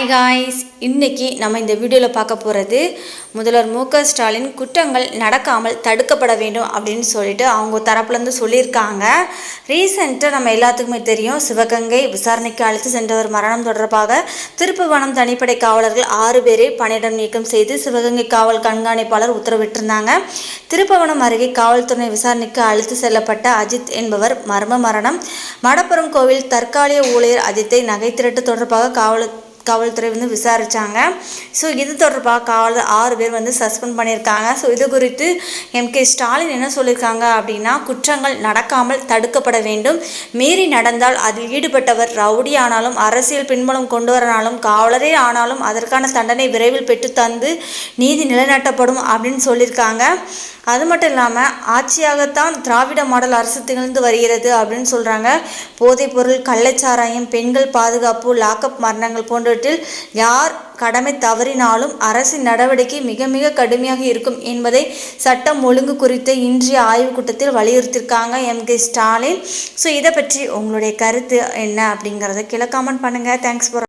Hi guys இன்றைக்கி நம்ம இந்த வீடியோவில் பார்க்க போகிறது முதல்வர் மு க ஸ்டாலின் குற்றங்கள் நடக்காமல் தடுக்கப்பட வேண்டும் அப்படின்னு சொல்லிட்டு அவங்க தரப்புலேருந்து சொல்லியிருக்காங்க. ரீசெண்டாக நம்ம எல்லாத்துக்குமே தெரியும். சிவகங்கை விசாரணைக்கு அழைத்து சென்றவர் மரணம் தொடர்பாக திருப்புவனம் தனிப்படை காவலர்கள் ஆறு பேரை பணியிடம் நீக்கம் செய்து சிவகங்கை காவல் கண்காணிப்பாளர் உத்தரவிட்டிருந்தாங்க. திருப்புவனம் அருகே காவல்துறை விசாரணைக்கு அழைத்து செல்லப்பட்ட அஜித் என்பவர் மர்ம மரணம். மடப்புறம் கோவில் தற்காலிக ஊழியர் அஜித்தை நகை திருட்டு தொடர்பாக காவல் காவல்துறை வந்து விசாரித்தாங்க ஸோ இது தொடர்பாக காவலர் ஆறு பேர் வந்து சஸ்பெண்ட் பண்ணியிருக்காங்க. ஸோ இது குறித்து எம்கே ஸ்டாலின் என்ன சொல்லியிருக்காங்க அப்படின்னா குற்றங்கள் நடக்காமல் தடுக்கப்பட வேண்டும். மீறி நடந்தால் அதில் ஈடுபட்டவர் ரவுடி ஆனாலும் அரசியல் பின்புலம் கொண்டு வரனாலும் காவலரே ஆனாலும் அதற்கான தண்டனை விரைவில் பெற்று தந்து நீதி நிலைநாட்டப்படும் அப்படின்னு சொல்லியிருக்காங்க. அது மட்டும் இல்லாமல் ஆட்சியாகத்தான் திராவிட மாடல் அரசு திகழ்ந்து வருகிறது அப்படின்னு சொல்கிறாங்க போதைப்பொருள் கள்ளச்சாராயம் பெண்கள் பாதுகாப்பு லாக்அப் மரணங்கள் போன்ற போன்றவற்றில் யார் கடமை தவறினாலும் அரசின் நடவடிக்கை மிக மிக கடுமையாக இருக்கும் என்பதை சட்டம் ஒழுங்கு குறித்த இன்றைய ஆய்வுக் கூட்டத்தில் வலியுறுத்தியிருக்காங்க எம் கே ஸ்டாலின். ஸோ இதை பற்றி உங்களுடைய கருத்து என்ன அப்படிங்கிறத கீழே கமெண்ட் பண்ணுங்கள் தேங்க்ஸ் ஃபார்